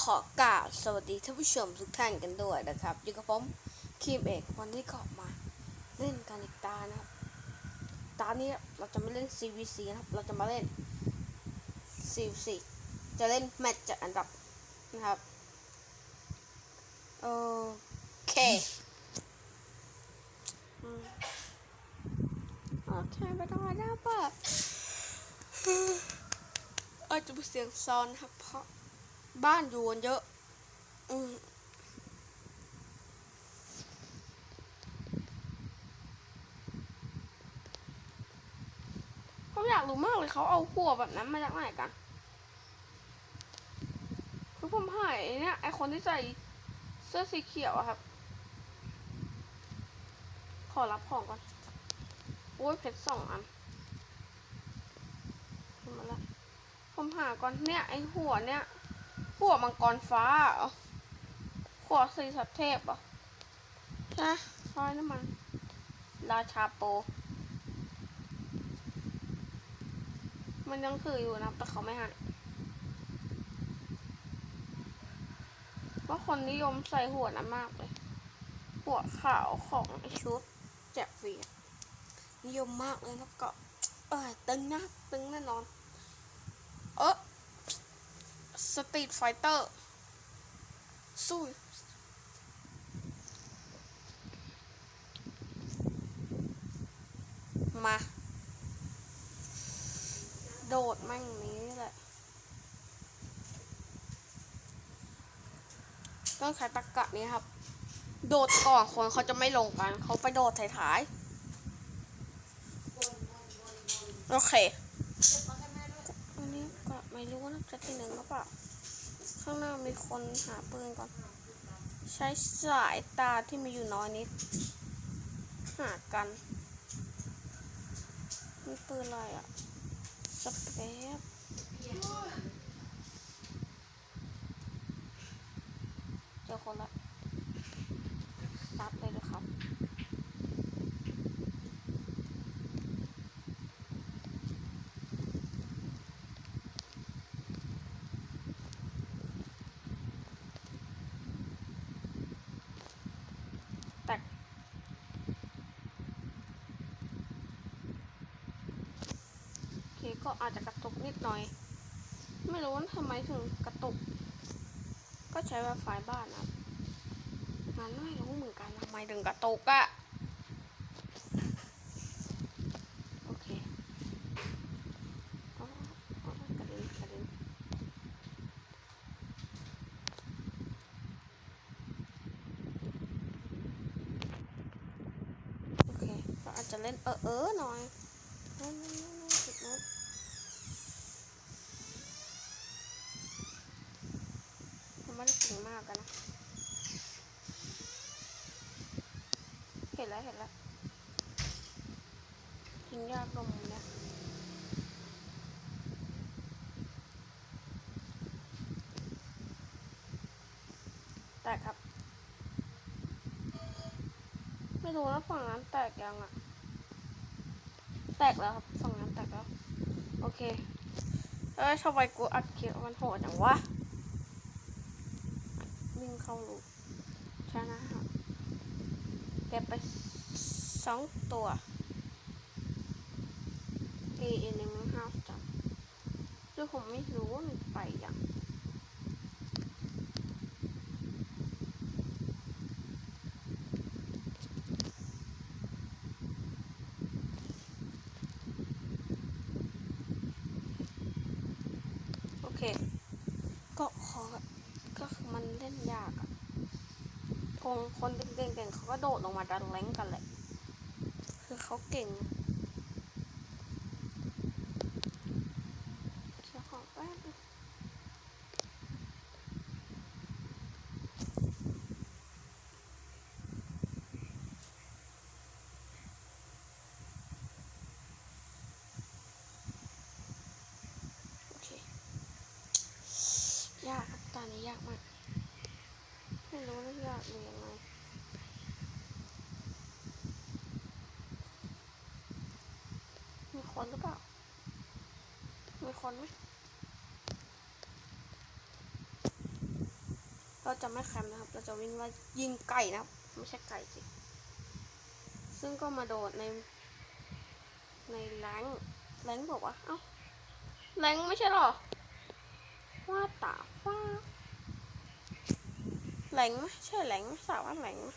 ขอกราบสวัสดีท่านผู้ชมทุกท่านกันด้วยนะครับอยู่กับผมคีมเอกวันนี้ก็มาเล่นกันอีกตานะครับ ตานี้เราจะไม่เล่น CVC นะครับ เราจะมาเล่น CVC จะเล่นแมตช์จัดอันดับนะครับโอเคโอเคไปตรงนั้นนะอาจจะเป็นเสียงซอนครับเพราะ บ้านอยู่กันเยอะ อืมผมอยากรู้มากเลยเขาเอาหัวแบบนั้นมาจากไหนกัน คือผมหายเนี่ยไอคนที่ใส่เสื้อสีเขียวอะครับ ขอรับของก่อน โอ้ยเพชรสองอันมาละผมหาก่อนเนี่ยไอหัวเนี่ย หัวมังกรฟ้าเหรอหัวสีสัตเทพเหรอใช่ใช่น้ำมัน ราชาโป มันยังถืออยู่นะ แต่เขาไม่ให้ว่าคนนิยมใส่หัวนั้นมากเลย หัวขาวของไอชุดแจกฟรีนิยมมากเลยแล้วก็ เออตึงนะ ตึงแน่นอน สตรีทไฟเตอร์ สู้ มา โดดแม่งนี้แหละ ต้องใช้ตะกะนี้ครับ โดดก่อนคนเขาจะไม่ลงกัน เขาไปโดดท้ายๆ โอเค อันนี้ก็ไม่รู้นะ จะที่หนึ่งหรือเปล่าข้างหน้ามีคนหาปืนก่อน ใช้สายตาที่มีอยู่น้อยนิด หากัน มีปืนอะไรอะสเปรย์เจอคนละซัดเลยเลยครับ แตกโอเค ก็อาจจะกระตุกนิดหน่อย ไม่รู้ว่าทำไมถึงกระตุก ก็ใช้ Wi-Fi บ้านนะมันไม่รู้เหมือนกันทำไมถึงกระตุกอะโอเคกระเด็นกระเด็นโอเคเราอาจจะเล่นเออเออหน่อยนั่นนั่นนั่นจุดนู้นผม ไม่ได้เก่งมากกันนะ เห็นแล้วเห็นแล้วทิ้งยากลงนี่ยแตกครับ ไม่รู้ว่าฝั่งนั้นแตกยังอะแตกแล้วครับฝั่งนั้นแตกแล้ว โอเคเอ้ยทำไมกูอัดเขียวมันโหดจังวะ วิ่งเข้าลูกชนะครับเก็บไปสองตัวเอเอ็นยังห้าจับคือผมไม่รู้ว่ามันไปยังโอเค ก็ขอ ก็คือมันเล่นยากอะคงคนเก่งๆเขาก็โดดลงมาดันแรงกันแหละ คือเขาเก่งเดี๋ยวขอแป๊บนึงโอเค ยากครับตอนนี้ ยากมาก ไม่รู้ว่ายากหรือยังไงมีคนหรือเปล่า มีคนไหมก็จะไม่แคมป์นะครับ เราจะวิ่งไล่ยิงไก่นะครับ ไม่ใช่ไก่สิ ซึ่งก็มาโดดใน ในแรงแรงบอกว่า เอ้าแรงไม่ใช่หรอว่าตาฟ้า แรงไหมใช่แรงไหมสาวว่าแรงไหม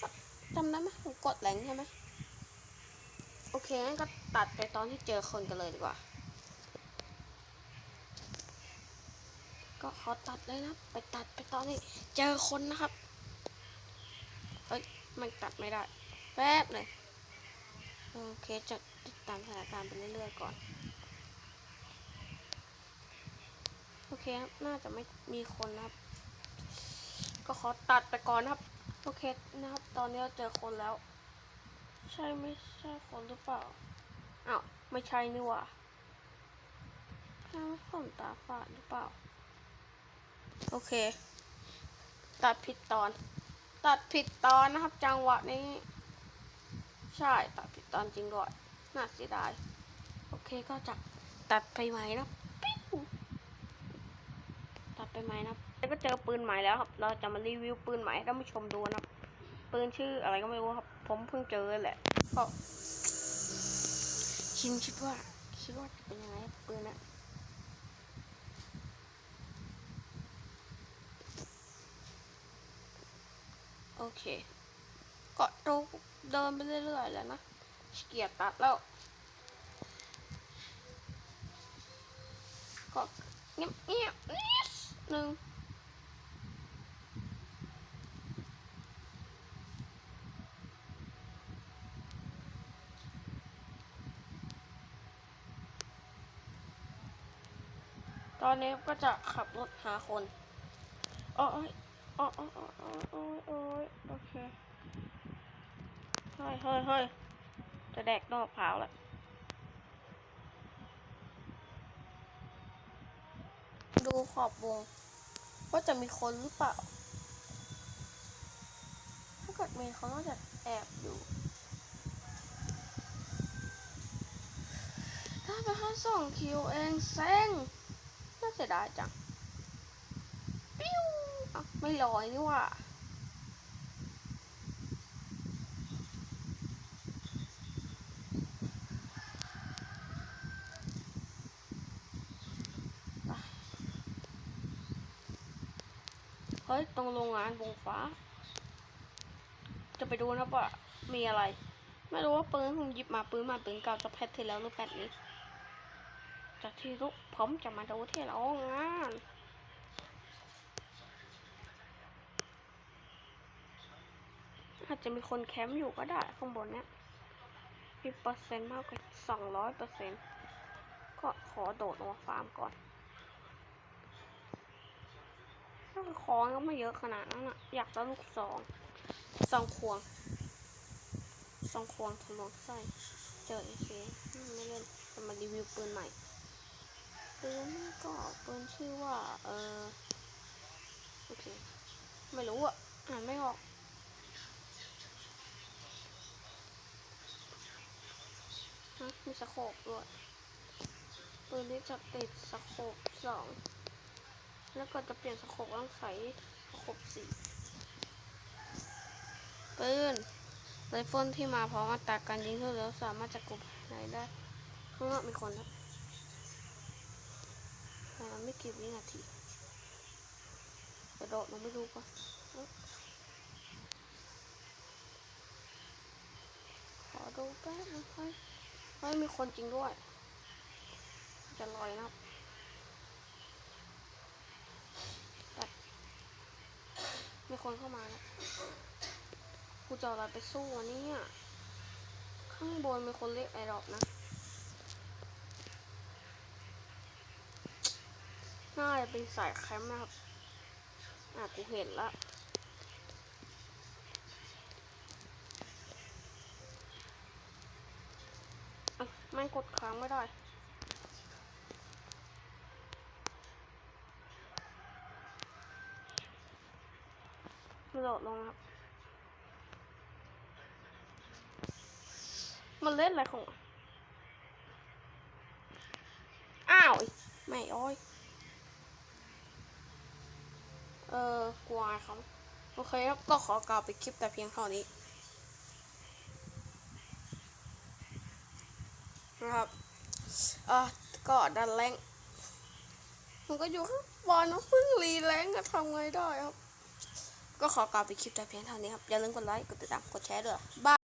ก็จำได้ไหมผมกดแรงใช่ไหมโอเคงั้นก็ตัดไปตอนที่เจอคนกันเลยดีกว่า ก็ขอตัดเลยนะ ไปตัดไปตอนนี้เจอคนนะครับเอ้ยมันตัดไม่ได้ แป๊บเลยโอเคจะติดตามสถานการณ์ไปเรื่อยๆก่อน โอเคครับ น่าจะไม่มีคนนะครับ ก็ขอตัดไปก่อนนะครับ โอเคนะครับ ตอนนี้เราเจอคนแล้ว ใช่ไม่ใช่คนหรือเปล่าอ้าวไม่ใช่นี่ว่าถ้าผมตาฝาดหรือเปล่า โอเค ตัดผิดตอน ตัดผิดตอนนะครับ จังหวะนี้ ใช่ตัดผิดตอนจริงด้วยน่าเสียดาย โอเคก็จะตัดไปใหม่นะ ปิ้วตัดไปใหม่นะ ก็เจอปืนใหม่แล้วครับ เราจะมารีวิวปืนใหม่ให้ท่านผู้ชมดูนะครับปืนชื่ออะไรก็ไม่รู้ครับ ผมเพิ่งเจอแหละก็คิดคิดว่าคิดว่าจะเป็นยังไงปืนนะโอเคก็ดูเดินไปเรื่อยๆแล้วนะเกียจตัดแล้วก็เงียบเงียบๆนิดนึง ตอนนี้ก็จะขับรถหาคนโอ้ยโอ้ยโอ้ยโอ้ยโอ้ยโอ้ยโอเคเฮ้ยเฮ้ยเฮ้ยจะแดกนอกเผาวแล้วดูขอบวงว่าจะมีคนหรือเปล่า ถ้าเกิดมีเขาน่าจะแอบอยู่ได้ไปแค่สองคิวเองเซ็งน่า เสียดายจังปิ้วไม่ลอยนี่ว่าเฮ้ย ตรงโรงงานวงฟ้า จะไปดูนะว่ามีอะไร ไม่รู้ว่าปืนผมหยิบมาปืนมาปืนเก่าจะแพทที่แล้วหรือแพทนี้ จากที่รู้ผมจะมาดูที่โรงงานอาจจะมีคนแคมป์อยู่ก็ได้ข้างบนเนี้ยมีเปอร์เซ็นต์มากกว่าสองร้อยเปอร์เซ็นต์ก็ขอโดดลงมาฟาร์มก่อนถ้าของก็ไม่เยอะขนาดนั้นอะอยากได้ลูกซองซองควงซองควงทะลวงไส้เจอเอเคไม่เล่นจะมารีวิวปืนใหม่ ปืนนี่ก็ปืนชื่อว่าเออโอเค ไม่รู้อะอ่านไม่ออกฮะมีสโคปด้วยปืนนี้จะติดสโคปสองแล้วก็จะเปลี่ยนสโคปต้องใส่สโคปสี่ปืนไรเฟิลที่มาพร้อมอัตราการยิงที่แล้วสามารถจะกลุ่มไหนได้ข้างนอกมีคนครับ แต่ไม่กี่วินาทีกระโดดลงไม่ดูก่อนขอดูแป๊บนึงเฮ้ยเฮ้ยมีคนจริงด้วย จะลอยนะครับมีคนเข้ามาแล้วกูจะอะไรไปสู้วะเนี่ยข้างบนมีคนเรียกไอรอกนะ น่าจะเป็นสายแคมป์นะครับ อะ กูเห็นละมันกดค้างไม่ได้กระโดดลงครับ มันเล่นอะไรของ อ้าว ไม่อ้อย เออกลัวครับ โอเคครับ ก็ขอกล่าวไปคลิปแต่เพียงเท่านี้นะครับเออก็ดันแรงมันก็อยู่ข้างบนนะเพิ่งรีแรงก็ทำไงได้ครับ ก็ขอกล่าวไปคลิปแต่เพียงเท่านี้ครับ อย่าลืมกดไลค์ กดติดตาม กดแชร์ด้วยบาย